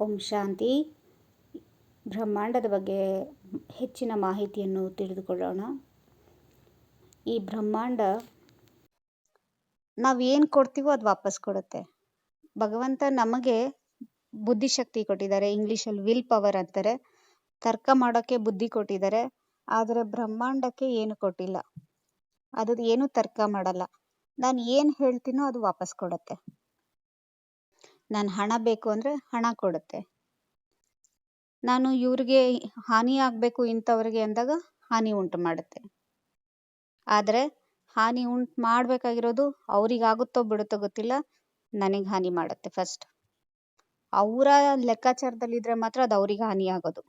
ಓಂ ಶಾಂತಿ. ಬ್ರಹ್ಮಾಂಡದ ಬಗ್ಗೆ ಹೆಚ್ಚಿನ ಮಾಹಿತಿಯನ್ನು ತಿಳಿದುಕೊಳ್ಳೋಣ. ಈ ಬ್ರಹ್ಮಾಂಡ ನಾವು ಏನು ಕೊಡ್ತೀವೋ ಅದು ವಾಪಸ್ ಕೊಡುತ್ತೆ. ಭಗವಂತ ನಮಗೆ ಬುದ್ಧಿಶಕ್ತಿ ಕೊಟ್ಟಿದ್ದಾರೆ, ಇಂಗ್ಲೀಷಲ್ಲಿ ವಿಲ್ ಪವರ್ ಅಂತಾರೆ. ತರ್ಕ ಮಾಡೋಕ್ಕೆ ಬುದ್ಧಿ ಕೊಟ್ಟಿದ್ದಾರೆ, ಆದರೆ ಬ್ರಹ್ಮಾಂಡಕ್ಕೆ ಏನು ಕೊಟ್ಟಿಲ್ಲ. ಅದು ಏನು ತರ್ಕ ಮಾಡಲ್ಲ. ನಾನು ಏನು ಹೇಳ್ತೀನೋ ಅದು ವಾಪಸ್ ಕೊಡುತ್ತೆ. ನಾನು ಹಣ ಬೇಕು ಅಂದರೆ ಹಣ ಕೊಡುತ್ತೆ. ನಾನು ಇವ್ರಿಗೆ ಹಾನಿ ಆಗಬೇಕು ಇಂಥವ್ರಿಗೆ ಅಂದಾಗ ಹಾನಿ ಉಂಟು ಮಾಡುತ್ತೆ. ಆದರೆ ಹಾನಿ ಉಂಟು ಮಾಡಬೇಕಾಗಿರೋದು ಅವ್ರಿಗಾಗುತ್ತೋ ಬಿಡುತ್ತೋ ಗೊತ್ತಿಲ್ಲ, ನನಗೆ ಹಾನಿ ಮಾಡುತ್ತೆ ಫಸ್ಟ್ ಅವರ ಲೆಕ್ಕಾಚಾರದಲ್ಲಿದ್ದರೆ ಮಾತ್ರ ಅದು ಅವ್ರಿಗೆ ಹಾನಿ ಆಗೋದು.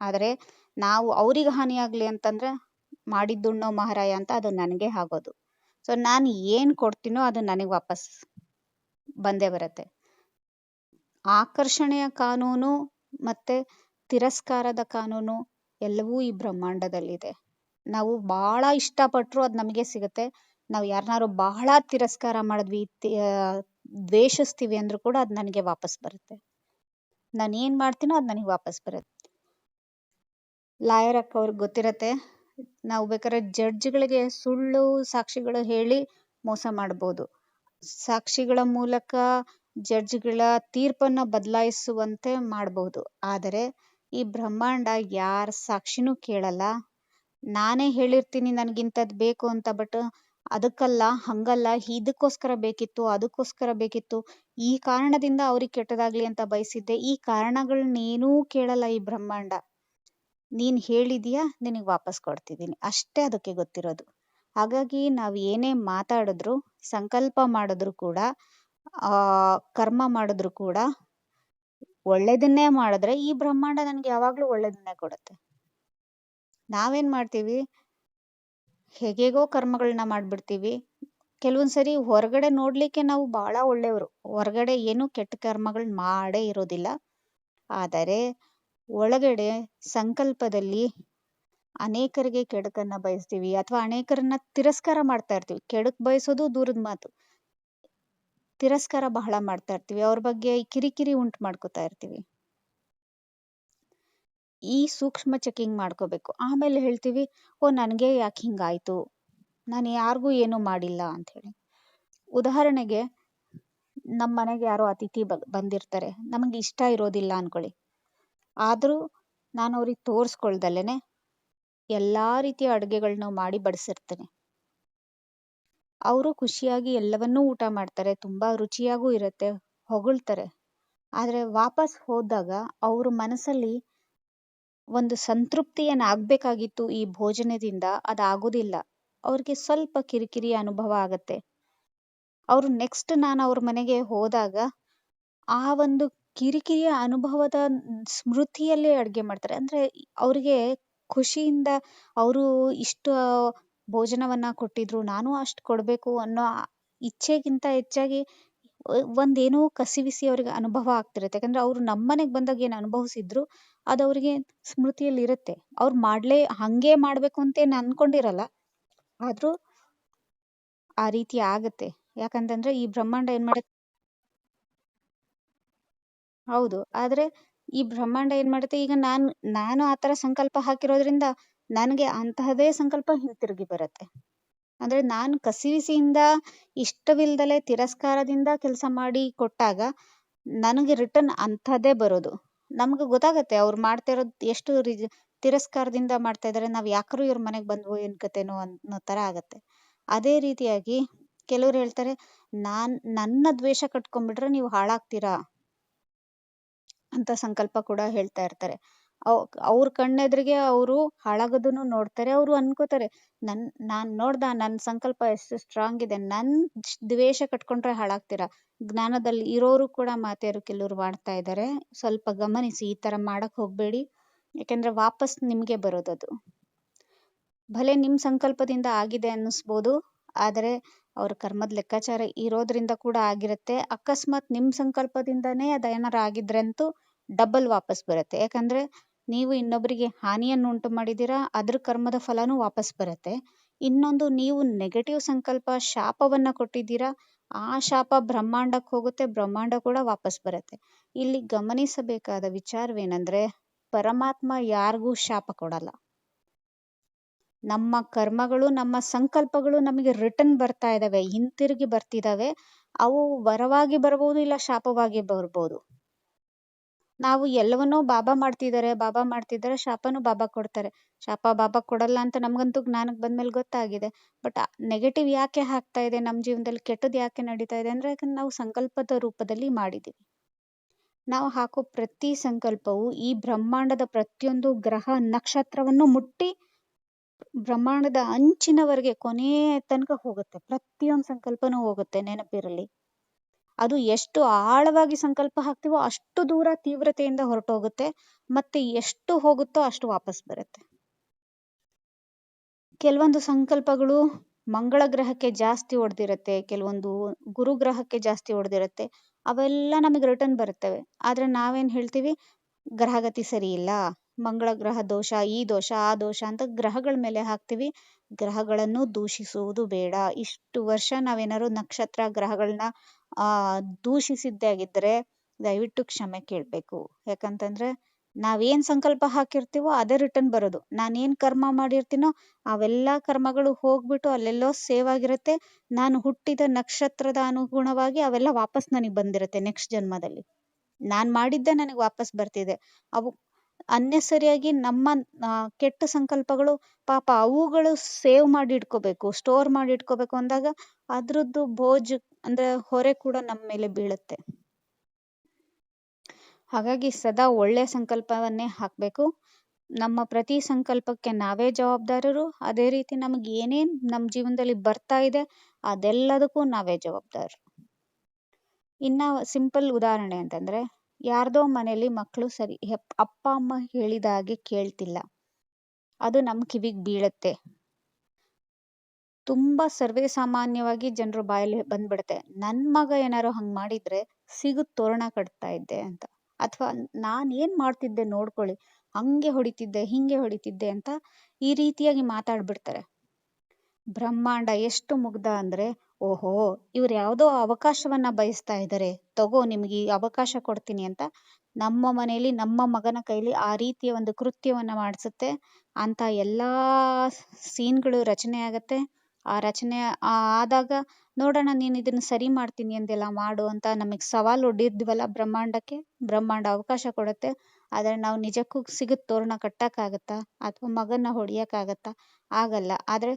ಆದರೆ ನಾವು ಅವ್ರಿಗೆ ಹಾನಿ ಆಗಲಿ ಅಂತಂದರೆ ಮಾಡಿದ್ದುಣ್ಣೋ ಮಹಾರಾಯ ಅಂತ ಅದು ನನಗೆ ಆಗೋದು. ಸೊ ನಾನು ಏನು ಕೊಡ್ತೀನೋ ಅದು ನನಗೆ ವಾಪಸ್ ಬಂದೇ ಬರುತ್ತೆ. ಆಕರ್ಷಣೆಯ ಕಾನೂನು ಮತ್ತು ತಿರಸ್ಕಾರದ ಕಾನೂನು ಎಲ್ಲವೂ ಈ ಬ್ರಹ್ಮಾಂಡದಲ್ಲಿದೆ. ನಾವು ಭಾಳ ಇಷ್ಟಪಟ್ರು ಅದು ನಮಗೆ ಸಿಗುತ್ತೆ. ನಾವು ಯಾರನ್ನಾರು ಬಹಳ ತಿರಸ್ಕಾರ ಮಾಡಿದ್ವಿ ದ್ವೇಷಿಸ್ತೀವಿ ಅಂದರೂ ಕೂಡ ಅದು ನನಗೆ ವಾಪಸ್ ಬರುತ್ತೆ. ನಾನು ಏನು ಮಾಡ್ತೀನೋ ಅದು ನನಗೆ ವಾಪಸ್ ಬರುತ್ತೆ. ಲಾಯರ್ ಅಕ್ಕ ಅವ್ರಿಗೆ ಗೊತ್ತಿರತ್ತೆ, ನಾವು ಬೇಕಾದ್ರೆ ಜಡ್ಜ್ಗಳಿಗೆ ಸುಳ್ಳು ಸಾಕ್ಷಿಗಳು ಹೇಳಿ ಮೋಸ ಮಾಡ್ಬೋದು. ಸಾಕ್ಷಿಗಳ ಮೂಲಕ ಜಡ್ಜ್ಗಳ ತೀರ್ಪನ್ನ ಬದಲಾಯಿಸುವಂತೆ ಮಾಡಬಹುದು ಆದರೆ ಈ ಬ್ರಹ್ಮಾಂಡ ಯಾರ ಸಾಕ್ಷಿನೂ ಕೇಳಲ್ಲ. ನಾನೇ ಹೇಳಿರ್ತೀನಿ ನನಗಿಂಥದ್ದು ಬೇಕು ಅಂತ, ಬಟ್ ಅದಕ್ಕಲ್ಲ, ಹಂಗಲ್ಲ ಇದಕ್ಕೋಸ್ಕರ ಬೇಕಿತ್ತು, ಅದಕ್ಕೋಸ್ಕರ ಬೇಕಿತ್ತು, ಈ ಕಾರಣದಿಂದ ಅವ್ರಿಗೆ ಕೆಟ್ಟದಾಗ್ಲಿ ಅಂತ ಬಯಸಿದ್ದೆ, ಈ ಕಾರಣಗಳನ್ನೇನೂ ಕೇಳಲ್ಲ ಈ ಬ್ರಹ್ಮಾಂಡ. ನೀನು ಹೇಳಿದೀಯಾ, ನಿನಗೆ ವಾಪಸ್ ಕೊಡ್ತಿದ್ದೀನಿ ಅಷ್ಟೇ ಅದಕ್ಕೆ ಗೊತ್ತಿರೋದು. ಹಾಗಾಗಿ ನಾವು ಏನೇ ಮಾತಾಡಿದ್ರು, ಸಂಕಲ್ಪ ಮಾಡಿದ್ರು ಕೂಡ ಕರ್ಮ ಮಾಡಿದ್ರು ಕೂಡ ಒಳ್ಳೇದನ್ನೇ ಮಾಡಿದ್ರೆ ಈ ಬ್ರಹ್ಮಾಂಡ ನನಗೆ ಯಾವಾಗಲೂ ಒಳ್ಳೇದನ್ನೇ ಕೊಡುತ್ತೆ. ನಾವೇನ್ ಮಾಡ್ತೀವಿ? ಹೇಗೇಗೋ ಕರ್ಮಗಳನ್ನ ಮಾಡಿಬಿಡ್ತೀವಿ. ಕೆಲವೊಂದು ಸರಿ ಹೊರಗಡೆ ನೋಡ್ಲಿಕ್ಕೆ ನಾವು ಬಹಳ ಒಳ್ಳೆಯವರು. ಹೊರಗಡೆ ಏನೂ ಕೆಟ್ಟ ಕರ್ಮಗಳನ್ನ ಮಾಡೇ ಇರೋದಿಲ್ಲ. ಆದರೆ ಒಳಗಡೆ ಸಂಕಲ್ಪದಲ್ಲಿ ಅನೇಕರಿಗೆ ಕೆಡಕನ್ನ ಬಯಸ್ತೀವಿ ಅಥವಾ ಅನೇಕರನ್ನ ತಿರಸ್ಕಾರ ಮಾಡ್ತಾ ಇರ್ತೀವಿ. ಕೆಡುಕ್ ಬಯಸೋದು ದೂರದ ಮಾತು. ತಿರಸ್ಕಾರ ಬಹಳ ಮಾಡ್ತಾ ಇರ್ತೀವಿ. ಅವ್ರ ಬಗ್ಗೆ ಕಿರಿಕಿರಿ ಉಂಟು ಮಾಡ್ಕೋತಾ ಇರ್ತೀವಿ. ಈ ಸೂಕ್ಷ್ಮ ಚೆಕಿಂಗ್ ಮಾಡ್ಕೋಬೇಕು. ಆಮೇಲೆ ಹೇಳ್ತೀವಿ, ಓ, ನನಗೆ ಯಾಕೆ ಹಿಂಗಾಯ್ತು? ನಾನು ಯಾರಿಗೂ ಏನೂ ಮಾಡಿಲ್ಲ ಅಂತ ಹೇಳಿ. ಉದಾಹರಣೆಗೆ ನಮ್ಮ ಮನೆಗೆ ಯಾರೋ ಅತಿಥಿ ಬಂದಿರ್ತಾರೆ. ನಮಗೆ ಇಷ್ಟ ಇರೋದಿಲ್ಲ ಅನ್ಕೊಳ್ಳಿ. ಆದರೂ ನಾನು ಅವ್ರಿಗೆ ತೋರಿಸ್ಕೊಳ್ದಲ್ಲೇ ಎಲ್ಲ ರೀತಿಯ ಅಡುಗೆಗಳನ್ನ ಮಾಡಿ ಬಡಿಸಿರ್ತೇನೆ. ಅವರು ಖುಷಿಯಾಗಿ ಎಲ್ಲವನ್ನೂ ಊಟ ಮಾಡ್ತಾರೆ, ತುಂಬ ರುಚಿಯಾಗೂ ಇರುತ್ತೆ, ಹೊಗಳ್ತಾರೆ. ಆದರೆ ವಾಪಸ್ ಹೋದಾಗ ಅವ್ರ ಮನಸ್ಸಲ್ಲಿ ಒಂದು ಸಂತೃಪ್ತಿ ಏನಾಗಬೇಕಾಗಿತ್ತು ಈ ಭೋಜನದಿಂದ, ಅದಾಗೋದಿಲ್ಲ. ಅವ್ರಿಗೆ ಸ್ವಲ್ಪ ಕಿರಿಕಿರಿ ಅನುಭವ ಆಗತ್ತೆ. ಅವರು ನೆಕ್ಸ್ಟ್ ನಾನು ಅವ್ರ ಮನೆಗೆ ಹೋದಾಗ ಆ ಒಂದು ಕಿರಿಕಿರಿಯ ಅನುಭವದ ಸ್ಮೃತಿಯಲ್ಲೇ ಅಡುಗೆ ಮಾಡ್ತಾರೆ. ಅಂದರೆ ಅವರಿಗೆ ಖುಷಿಯಿಂದ ಅವರು ಇಷ್ಟು ಭೋಜನವನ್ನು ಕೊಟ್ಟಿದ್ರು, ನಾನು ಅಷ್ಟು ಕೊಡಬೇಕು ಅನ್ನೋ ಇಚ್ಛೆಗಿಂತ ಹೆಚ್ಚಾಗಿ ಒಂದೇನೋ ಕಸಿವಿಸಿ ಅವ್ರಿಗೆ ಅನುಭವ ಆಗ್ತಿರುತ್ತೆ. ಯಾಕಂದರೆ ಅವರು ನಮ್ಮ ಮನೆಗೆ ಬಂದಾಗ ಏನು ಅನುಭವಿಸಿದ್ರು, ಅದು ಅವರಿಗೆ ಸ್ಮೃತಿಯಲ್ಲಿ ಇರುತ್ತೆ ಅವ್ರು ಮಾಡಲೇ, ಹಾಗೆ ಮಾಡಬೇಕು ಅಂತೇನು ಅಂದ್ಕೊಂಡಿರಲ್ಲ ಆದರೂ ಆ ರೀತಿ ಆಗತ್ತೆ. ಯಾಕಂತಂದ್ರೆ ಈ ಬ್ರಹ್ಮಾಂಡ ಏನು ಮಾಡುತ್ತೆ ಹೌದು. ಆದರೆ ಈ ಬ್ರಹ್ಮಾಂಡ ಏನು ಮಾಡುತ್ತೆ? ಈಗ ನಾನು ನಾನು ಆ ಥರ ಸಂಕಲ್ಪ ಹಾಕಿರೋದ್ರಿಂದ ನನಗೆ ಅಂತಹದೇ ಸಂಕಲ್ಪ ಹಿಂತಿರುಗಿ ಬರುತ್ತೆ. ಅಂದರೆ ನಾನು ಕಸಿವಿಸಿಯಿಂದ, ಇಷ್ಟವಿಲ್ದಲೆ ತಿರಸ್ಕಾರದಿಂದ ಕೆಲಸ ಮಾಡಿ ಕೊಟ್ಟಾಗ ನನಗೆ ರಿಟರ್ನ್ ಅಂಥದ್ದೇ ಬರೋದು. ನಮ್ಗೆ ಗೊತ್ತಾಗತ್ತೆ ಅವ್ರು ಮಾಡ್ತಾ ಇರೋದು ಎಷ್ಟು ತಿರಸ್ಕಾರದಿಂದ ಮಾಡ್ತಾ ಇದ್ದಾರೆ ನಾವು ಯಾಕರೂ ಇವ್ರ ಮನೆಗೆ ಬಂದ್ವು ಏನು ಕತೆನೋ ಅನ್ನೋ ಥರ ಆಗತ್ತೆ. ಅದೇ ರೀತಿಯಾಗಿ ಕೆಲವ್ರು ಹೇಳ್ತಾರೆ, ನಾನು ನನ್ನ ದ್ವೇಷ ಕಟ್ಕೊಂಡ್ಬಿಟ್ರೆ ನೀವು ಹಾಳಾಗ್ತೀರಾ ಅಂತ ಸಂಕಲ್ಪ ಕೂಡ ಹೇಳ್ತಾ ಇರ್ತಾರೆ. ಅವ್ರ ಕಣ್ಣೆದುರಿಗೆ ಅವರು ಹಾಳಾಗೋದನ್ನು ನೋಡ್ತಾರೆ, ಅವರು ಅನ್ಕೋತಾರೆ, ನನ್, ನಾನ್ ನೋಡ್ದ ನನ್ನ ಸಂಕಲ್ಪ ಎಷ್ಟು ಸ್ಟ್ರಾಂಗ್ ಇದೆ ನನ್ನ ದ್ವೇಷ ಕಟ್ಕೊಂಡ್ರೆ ಹಾಳಾಗ್ತೀರಾ? ಜ್ಞಾನದಲ್ಲಿ ಇರೋರು ಕೂಡ ಮಾತೆಯರು ಕೆಲವರು ಮಾಡ್ತಾ ಇದ್ದಾರೆ ಸ್ವಲ್ಪ ಗಮನಿಸಿ, ಈ ಥರ ಮಾಡಕ್ ಹೋಗಬೇಡಿ. ಯಾಕೆಂದರೆ ವಾಪಸ್ ನಿಮಗೆ ಬರೋದದು ಭಲೆ ನಿಮ್ಮ ಸಂಕಲ್ಪದಿಂದ ಆಗಿದೆ ಅನ್ನಿಸ್ಬೋದು, ಆದರೆ ಅವ್ರ ಕರ್ಮದ ಲೆಕ್ಕಾಚಾರ ಇರೋದ್ರಿಂದ ಕೂಡ ಆಗಿರುತ್ತೆ. ಅಕಸ್ಮಾತ್ ನಿಮ್ಮ ಸಂಕಲ್ಪದಿಂದನೇ ಅದು ಏನಾರ ಆಗಿದ್ರಂತೂ ಡಬಲ್ ವಾಪಸ್ ಬರುತ್ತೆ. ಯಾಕಂದ್ರೆ ನೀವು ಇನ್ನೊಬ್ಬರಿಗೆ ಹಾನಿಯನ್ನು ಉಂಟು ಮಾಡಿದ್ದೀರಾ ಅದ್ರ ಕರ್ಮದ ಫಲನೂ ವಾಪಸ್ ಬರುತ್ತೆ. ಇನ್ನೊಂದು, ನೀವು ನೆಗೆಟಿವ್ ಸಂಕಲ್ಪ ಶಾಪವನ್ನ ಕೊಟ್ಟಿದ್ದೀರಾ, ಆ ಶಾಪ ಬ್ರಹ್ಮಾಂಡಕ್ಕೆ ಹೋಗುತ್ತೆ, ಬ್ರಹ್ಮಾಂಡ ಕೂಡ ವಾಪಸ್ ಬರುತ್ತೆ. ಇಲ್ಲಿ ಗಮನಿಸಬೇಕಾದ ವಿಚಾರವೇನೆಂದರೆ, ಪರಮಾತ್ಮ ಯಾರಿಗೂ ಶಾಪ ಕೊಡಲ್ಲ. ನಮ್ಮ ಕರ್ಮಗಳು, ನಮ್ಮ ಸಂಕಲ್ಪಗಳು ನಮಗೆ ರಿಟರ್ನ್ ಬರ್ತಾ ಇದಾವೆ, ಹಿಂತಿರುಗಿ ಬರ್ತಿದಾವೆ, ಅವು ವರವಾಗಿ ಬರ್ಬೋದು ಇಲ್ಲ ಶಾಪವಾಗಿ ಬರ್ಬೋದು. ನಾವು ಎಲ್ಲವನ್ನೂ ಬಾಬಾ ಮಾಡ್ತಿದ್ದಾರೆ ಬಾಬಾ ಮಾಡ್ತಿದ್ದಾರೆ, ಶಾಪನೂ ಬಾಬಾ ಕೊಡ್ತಾರೆ. ಶಾಪ ಬಾಬಾ ಕೊಡಲ್ಲ ಅಂತ ನಮಗಂತೂ ಜ್ಞಾನಕ್ಕೆ ಬಂದ್ಮೇಲೆ ಗೊತ್ತಾಗಿದೆ. ಬಟ್ ನೆಗೆಟಿವ್ ಯಾಕೆ ಆಗ್ತಾ ಇದೆ ನಮ್ಮ ಜೀವನದಲ್ಲಿ ಕೆಟ್ಟದ್ದು ಯಾಕೆ ನಡೀತಾ ಇದೆ ಅಂದ್ರೆ ಯಾಕಂದ್ರೆ ನಾವು ಸಂಕಲ್ಪದ ರೂಪದಲ್ಲಿ ಮಾಡಿದ್ದೀವಿ ನಾವು ಹಾಕೋ ಪ್ರತಿ ಸಂಕಲ್ಪವು ಈ ಬ್ರಹ್ಮಾಂಡದ ಪ್ರತಿಯೊಂದು ಗ್ರಹ ನಕ್ಷತ್ರವನ್ನು ಮುಟ್ಟಿ ಬ್ರಹ್ಮಾಂಡದ ಅಂಚಿನವರೆಗೆ ಕೊನೆಯ ತನಕ ಹೋಗುತ್ತೆ. ಪ್ರತಿಯೊಂದು ಸಂಕಲ್ಪನೂ ಹೋಗುತ್ತೆ ನೆನಪಿರಲಿ. ಅದು ಎಷ್ಟು ಆಳವಾಗಿ ಸಂಕಲ್ಪ ಹಾಕ್ತೀವೋ ಅಷ್ಟು ದೂರ ತೀವ್ರತೆಯಿಂದ ಹೊರಟೋಗುತ್ತೆ, ಮತ್ತೆ ಎಷ್ಟು ಹೋಗುತ್ತೋ ಅಷ್ಟು ವಾಪಸ್ ಬರುತ್ತೆ. ಕೆಲವೊಂದು ಸಂಕಲ್ಪಗಳು ಮಂಗಳ ಗ್ರಹಕ್ಕೆ ಜಾಸ್ತಿ ಹೊಡೆದಿರುತ್ತೆ ಕೆಲವೊಂದು ಗುರು ಗ್ರಹಕ್ಕೆ ಜಾಸ್ತಿ ಹೊಡೆದಿರುತ್ತೆ ಅವೆಲ್ಲ ನಮಗೆ ರಿಟರ್ನ್ ಬರುತ್ತವೆ. ಆದ್ರೆ ನಾವೇನ್ ಹೇಳ್ತೀವಿ? ಗ್ರಹಗತಿ ಸರಿ ಇಲ್ಲ. ಮಂಗಳ ಗ್ರಹ ದೋಷ, ಈ ದೋಷ, ಆ ದೋಷ ಅಂತ ಗ್ರಹಗಳ ಮೇಲೆ ಹಾಕ್ತಿವಿ. ಗ್ರಹಗಳನ್ನು ದೂಷಿಸುವುದು ಬೇಡ. ಇಷ್ಟು ವರ್ಷ ನಾವೇನಾದ್ರು ನಕ್ಷತ್ರ ಗ್ರಹಗಳನ್ನ ದೂಷಿಸಿದ್ದೇ ಆಗಿದ್ರೆ ದಯವಿಟ್ಟು ಕ್ಷಮೆ ಕೇಳಬೇಕು. ಯಾಕಂತಂದ್ರೆ ನಾವೇನ್ ಸಂಕಲ್ಪ ಹಾಕಿರ್ತೀವೋ ಅದೇ ರಿಟರ್ನ್ ಬರೋದು. ನಾನೇನು ಕರ್ಮ ಮಾಡಿರ್ತೀನೋ ಅವೆಲ್ಲ ಕರ್ಮಗಳು ಹೋಗ್ಬಿಟ್ಟು ಅಲ್ಲೆಲ್ಲೋ ಸೇವ್ ಆಗಿರುತ್ತೆ. ನಾನು ಹುಟ್ಟಿದ ನಕ್ಷತ್ರದ ಅನುಗುಣವಾಗಿ ಅವೆಲ್ಲ ವಾಪಸ್ ನನಗೆ ಬಂದಿರುತ್ತೆ ನೆಕ್ಸ್ಟ್ ಜನ್ಮದಲ್ಲಿ. ನಾನ್ ಮಾಡಿದ್ದೆ ನನಗೆ ವಾಪಸ್ ಬರ್ತಿದೆ. ಅವು ಅನ್ನೆಸರಿಯಾಗಿ ನಮ್ಮ ಕೆಟ್ಟ ಸಂಕಲ್ಪಗಳು ಪಾಪ ಅವುಗಳು ಸೇವ್ ಮಾಡಿ ಇಟ್ಕೋಬೇಕು ಸ್ಟೋರ್ ಮಾಡಿ ಇಟ್ಕೋಬೇಕು ಅಂದಾಗ ಅದ್ರದ್ದು ಬೋಜ್ ಅಂದ್ರೆ ಹೊರೆ ಕೂಡ ನಮ್ಮ ಮೇಲೆ ಬೀಳುತ್ತೆ. ಹಾಗಾಗಿ ಸದಾ ಒಳ್ಳೆ ಸಂಕಲ್ಪವನ್ನೇ ಹಾಕ್ಬೇಕು. ನಮ್ಮ ಪ್ರತಿ ಸಂಕಲ್ಪಕ್ಕೆ ನಾವೇ ಜವಾಬ್ದಾರರು. ಅದೇ ರೀತಿ ನಮಗೆ ಏನೇನ್ ನಮ್ಮ ಜೀವನದಲ್ಲಿ ಬರ್ತಾ ಇದೆ, ಅದೆಲ್ಲದಕ್ಕೂ ನಾವೇ ಜವಾಬ್ದಾರರು. ಇನ್ನ ಸಿಂಪಲ್ ಉದಾಹರಣೆ ಅಂತಂದ್ರೆ ಯಾರ್ದೋ ಮನೇಲಿ ಮಕ್ಕಳು ಸರಿ ಅಪ್ಪ, ಅಮ್ಮ ಹೇಳಿದ ಹಾಗೆ ಕೇಳ್ತಿಲ್ಲ. ಅದು ನಮ್ಮ ಕಿವಿಗೆ ಬೀಳತ್ತೆ. ತುಂಬಾ ಸರ್ವೇ ಸಾಮಾನ್ಯವಾಗಿ ಜನರ ಬಾಯಲ್ಲಿ ಬಂದ್ಬಿಡುತ್ತೆ. ನನ್ ಮಗ ಏನಾರು ಹಂಗ್ ಮಾಡಿದ್ರೆ ಸಿಗು ತೋರಣ ಕಟ್ತಾ ಇದ್ದೆ ಅಂತ. ಅಥವಾ ನಾನ್ ಏನ್ ಮಾಡ್ತಿದ್ದೆ ನೋಡ್ಕೊಳ್ಳಿ. ಹಂಗೆ ಹೊಡಿತಿದ್ದೆ, ಹಿಂಗೆ ಹೊಡಿತಿದ್ದೆ ಅಂತ ಈ ರೀತಿಯಾಗಿ ಮಾತಾಡ್ಬಿಡ್ತಾರೆ. ಬ್ರಹ್ಮಾಂಡ ಎಷ್ಟು ಮುಗ್ಧ ಅಂದ್ರೆ ಓಹೋ, ಇವ್ರು ಯಾವುದೋ ಅವಕಾಶವನ್ನ ಬಯಸ್ತಾ ಇದ್ದಾರೆ ತಗೋ, ನಿಮ್ಗೆ ಈ ಅವಕಾಶ ಕೊಡ್ತೀನಿ ಅಂತ ನಮ್ಮ ಮನೆಯಲ್ಲಿ ನಮ್ಮ ಮಗನ ಕೈಲಿ ಆ ರೀತಿಯ ಒಂದು ಕೃತ್ಯವನ್ನ ಮಾಡಿಸುತ್ತೆ. ಅಂತ ಎಲ್ಲಾ ಸೀನ್ಗಳು ರಚನೆ ಆಗತ್ತೆ. ಆ ರಚನೆ ಆದಾಗ, ನೋಡೋಣ, ನೀನು ಇದನ್ನ ಸರಿ ಮಾಡ್ತೀನಿ ಅಂದೆಲ್ಲ ಮಾಡು ಅಂತ ನಮಗೆ ಸವಾಲು ಒಡ್ಡಿದ್ವಲ್ಲ ಬ್ರಹ್ಮಾಂಡಕ್ಕೆ. ಬ್ರಹ್ಮಾಂಡ ಅವಕಾಶ ಕೊಡುತ್ತೆ. ಆದರೆ ನಾವು ನಿಜಕ್ಕೂ ಸಿಗುತ್ ತೋರಣ ಕಟ್ಟಕ್ಕಾಗತ್ತಾ? ಅಥವಾ ಮಗನ ಹೊಡಿಯಕ್ಕಾಗತ್ತಾ? ಆಗಲ್ಲ. ಆದ್ರೆ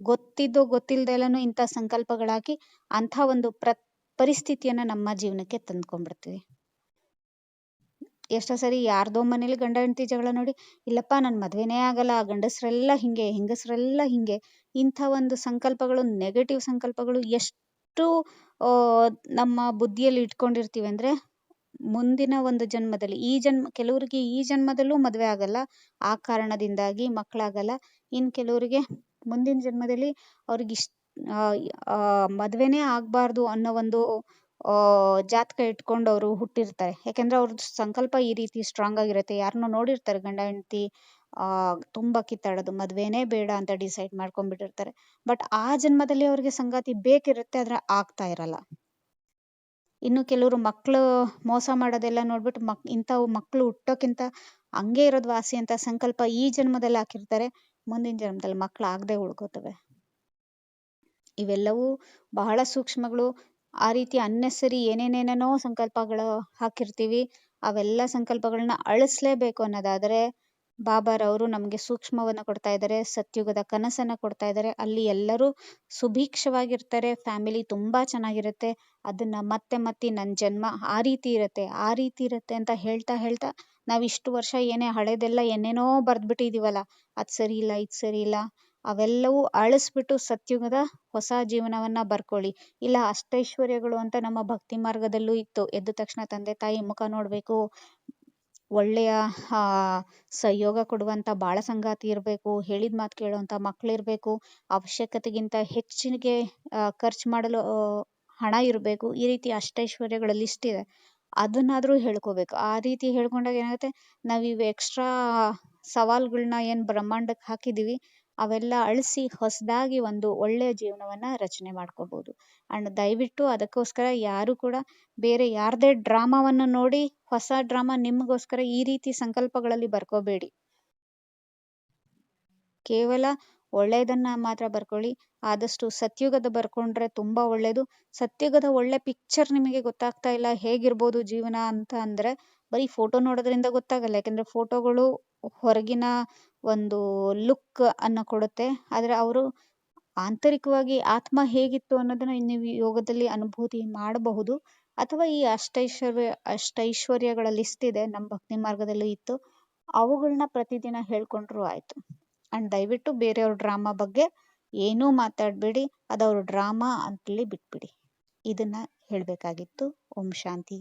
ಗೊತ್ತಿದ್ದೋ ಗೊತ್ತಿಲ್ದೆ ಎಲ್ಲಾನು ಇಂಥ ಸಂಕಲ್ಪಗಳಾಕಿ ಅಂಥ ಒಂದು ಪ್ರ, ಪರಿಸ್ಥಿತಿಯನ್ನ ನಮ್ಮ ಜೀವನಕ್ಕೆ ತಂದ್ಕೊಂಡ್ಬಿಡ್ತೀವಿ. ಎಷ್ಟೋ ಸರಿ ಯಾರ್ದೋ ಮನೇಲಿ ಗಂಡ ಹೆಂಡತಿ ಜಗಳ ನೋಡಿ, ಇಲ್ಲಪ್ಪ ನನ್ ಮದುವೆನೇ ಆಗಲ್ಲ, ಗಂಡಸ್ರೆಲ್ಲ ಹಿಂಗೆ, ಹೆಂಗಸ್ರೆಲ್ಲ ಹಿಂಗೆ, ಇಂಥ ಒಂದು ಸಂಕಲ್ಪಗಳು ನೆಗೆಟಿವ್ ಸಂಕಲ್ಪಗಳು ಎಷ್ಟು ನಮ್ಮ ಬುದ್ಧಿಯಲ್ಲಿ ಇಟ್ಕೊಂಡಿರ್ತೀವಿ ಅಂದ್ರೆ ಮುಂದಿನ ಒಂದು ಜನ್ಮದಲ್ಲಿ, ಈ ಜನ್ಮ, ಕೆಲವರಿಗೆ ಈ ಜನ್ಮದಲ್ಲೂ ಮದುವೆ ಆಗಲ್ಲ, ಆ ಕಾರಣದಿಂದಾಗಿ ಮಕ್ಕಳಾಗಲ್ಲ ಇನ್ ಕೆಲವರಿಗೆ ಮುಂದಿನ ಜನ್ಮದಲ್ಲಿ ಅವ್ರಿಗೆ ಇಷ್ಟ ಮದ್ವೆನೇ ಆಗ್ಬಾರ್ದು ಅನ್ನೋ ಒಂದು ಜಾತಕ ಇಟ್ಕೊಂಡು ಅವರು ಹುಟ್ಟಿರ್ತಾರೆ. ಯಾಕಂದ್ರೆ ಅವ್ರ ಸಂಕಲ್ಪ ಈ ರೀತಿ ಸ್ಟ್ರಾಂಗ್ ಆಗಿರುತ್ತೆ. ಯಾರನ್ನೋ ನೋಡಿರ್ತಾರೆ, ಗಂಡ, ಹೆಂಡತಿ ತುಂಬಾ ಕಿತ್ತಾಡೋದು, ಮದ್ವೆನೇ ಬೇಡ ಅಂತ ಡಿಸೈಡ್ ಮಾಡ್ಕೊಂಡ್ಬಿಟ್ಟಿರ್ತಾರೆ. ಬಟ್ ಆ ಜನ್ಮದಲ್ಲಿ ಅವ್ರಿಗೆ ಸಂಗಾತಿ ಬೇಕಿರುತ್ತೆ, ಆದ್ರೆ ಆಗ್ತಾ ಇರಲ್ಲ. ಇನ್ನು ಕೆಲವರು ಮಕ್ಕಳು ಮೋಸ ಮಾಡೋದೆಲ್ಲ ನೋಡ್ಬಿಟ್ಟು ಮಕ್, ಇಂಥವು ಮಕ್ಕಳು ಹುಟ್ಟೋಕ್ಕಿಂತ ಹಂಗೆ ಇರೋದು ವಾಸಿ ಅಂತ ಸಂಕಲ್ಪ ಈ ಜನ್ಮದಲ್ಲಿ ಹಾಕಿರ್ತಾರೆ. ಮುಂದಿನ ಜನ್ಮದಲ್ಲಿ ಮಕ್ಕಳು ಆಗದೆ ಉಳ್ಕೋತವೆ. ಇವೆಲ್ಲವೂ ಬಹಳ ಸೂಕ್ಷ್ಮಗಳು. ಆ ರೀತಿ ಅನ್ನೆಸರಿ ಏನೇನೇನೇನೋ ಸಂಕಲ್ಪಗಳು ಹಾಕಿರ್ತೀವಿ. ಅವೆಲ್ಲ ಸಂಕಲ್ಪಗಳನ್ನ ಅಳಿಸ್ಲೇಬೇಕು ಅನ್ನೋದಾದ್ರೆ ಬಾಬಾರವರು ನಮಗೆ ಸೂಕ್ಷ್ಮವನ್ನ ಕೊಡ್ತಾ ಇದ್ದಾರೆ, ಸತ್ಯುಗದ ಕನಸನ್ನ ಕೊಡ್ತಾ ಇದ್ದಾರೆ. ಅಲ್ಲಿ ಎಲ್ಲರೂ ಸುಭೀಕ್ಷವಾಗಿರ್ತಾರೆ, ಫ್ಯಾಮಿಲಿ ತುಂಬಾ ಚೆನ್ನಾಗಿರುತ್ತೆ. ಅದನ್ನ ಮತ್ತೆ ಮತ್ತೆ ನನ್ನ ಜನ್ಮ ಆ ರೀತಿ ಇರುತ್ತೆ, ಆ ರೀತಿ ಇರುತ್ತೆ ಅಂತ ಹೇಳ್ತಾ ಹೇಳ್ತಾ ನಾವ್ ಇಷ್ಟು ವರ್ಷ ಏನೇ ಹಳೆದೆಲ್ಲ ಏನೇನೋ ಬರ್ದ್ಬಿಟ್ಟಿದೀವಲ್ಲ, ಅದ್ ಸರಿ ಇಲ್ಲ, ಇದ್ ಸರಿ ಇಲ್ಲ, ಅವೆಲ್ಲವೂ ಅಳಿಸ್ಬಿಟ್ಟು ಸತ್ಯುಗದ ಹೊಸ ಜೀವನವನ್ನ ಬರ್ಕೊಳ್ಳಿ. ಇಲ್ಲ, ಅಷ್ಟೈಶ್ವರ್ಯಗಳು ಅಂತ ನಮ್ಮ ಭಕ್ತಿ ಮಾರ್ಗದಲ್ಲೂ ಇತ್ತು. ಎದ್ದ ತಕ್ಷಣ ತಂದೆ ತಾಯಿ ಮುಖ ನೋಡ್ಬೇಕು, ಒಳ್ಳೆಯ ಸಹಯೋಗ ಕೊಡುವಂತ ಬಾಳ ಸಂಗಾತಿ ಇರ್ಬೇಕು, ಹೇಳಿದ ಮಾತು ಕೇಳುವಂತ ಮಕ್ಳಿರ್ಬೇಕು ಅವಶ್ಯಕತೆಗಿಂತ ಹೆಚ್ಚಿಗೆ ಖರ್ಚು ಮಾಡಲು, ಹಣ ಇರಬೇಕು, ಈ ರೀತಿ ಅಷ್ಟೈಶ್ವರ್ಯಗಳ ಲಿಸ್ಟ್ ಇದೆ ಅದನ್ನಾದ್ರೂ ಹೇಳ್ಕೋಬೇಕು. ಆ ರೀತಿ ಹೇಳ್ಕೊಂಡಾಗ ಏನಾಗುತ್ತೆ, ನಾವ್ ಎಕ್ಸ್ಟ್ರಾ ಸವಾಲುಗಳನ್ನ ಏನ್ ಬ್ರಹ್ಮಾಂಡಕ್ಕೆ ಹಾಕಿದೀವಿ, ಅವೆಲ್ಲ ಅಳಿಸಿ ಹೊಸದಾಗಿ ಒಂದು ಒಳ್ಳೆಯ ಜೀವನವನ್ನು ರಚನೆ ಮಾಡ್ಕೋಬೋದು. ಆ್ಯಂಡ್ ದಯವಿಟ್ಟು ಅದಕ್ಕೋಸ್ಕರ ಯಾರು ಕೂಡ ಬೇರೆ ಯಾರದೇ ಡ್ರಾಮಾವನ್ನು ನೋಡಿ ಹೊಸ ಡ್ರಾಮಾ ನಿಮಗೋಸ್ಕರ ಈ ರೀತಿ ಸಂಕಲ್ಪಗಳಲ್ಲಿ ಬರ್ಕೋಬೇಡಿ. ಕೇವಲ ಒಳ್ಳೆಯದನ್ನ ಮಾತ್ರ ಬರ್ಕೊಳ್ಳಿ. ಆದಷ್ಟು ಸತ್ಯುಗದ ಬರ್ಕೊಂಡ್ರೆ ತುಂಬ ಒಳ್ಳೆಯದು ಸತ್ಯುಗದ ಒಳ್ಳೆ ಪಿಕ್ಚರ್ ನಿಮಗೆ ಗೊತ್ತಾಗ್ತಾ ಇಲ್ಲ ಹೇಗಿರ್ಬೋದು ಜೀವನ ಅಂತ ಅಂದ್ರೆ ಬರೀ ಫೋಟೋ ನೋಡೋದ್ರಿಂದ ಗೊತ್ತಾಗಲ್ಲ. ಯಾಕಂದ್ರೆ ಫೋಟೋಗಳು ಹೊರಗಿನ ಒಂದು ಲುಕ್ ಅನ್ನು ಕೊಡುತ್ತೆ. ಆದರೆ ಅವರು ಆಂತರಿಕವಾಗಿ ಆತ್ಮ ಹೇಗಿತ್ತು ಅನ್ನೋದನ್ನ ನೀವು ಯೋಗದಲ್ಲಿ ಅನುಭೂತಿ ಮಾಡಬಹುದು. ಅಥವಾ ಈ ಅಷ್ಟೈಶ್ವರ್ಯ, ಅಷ್ಟೈಶ್ವರ್ಯಗಳ ಲಿಸ್ಟ್ ಇದೆ ನಮ್ಮ ಭಕ್ತಿ ಮಾರ್ಗದಲ್ಲಿ ಇತ್ತು. ಅವುಗಳನ್ನ ಪ್ರತಿದಿನ ಹೇಳ್ಕೊಂಡ್ರು ಆಯಿತು. ಆ್ಯಂಡ್ ದಯವಿಟ್ಟು ಬೇರೆಯವ್ರ ಡ್ರಾಮಾ ಬಗ್ಗೆ ಏನೂ ಮಾತಾಡಬೇಡಿ ಅದವ್ರ ಡ್ರಾಮಾ ಅಂತಲೇ ಬಿಟ್ಬಿಡಿ. ಇದನ್ನು ಹೇಳಬೇಕಾಗಿತ್ತು. ಓಂ ಶಾಂತಿ.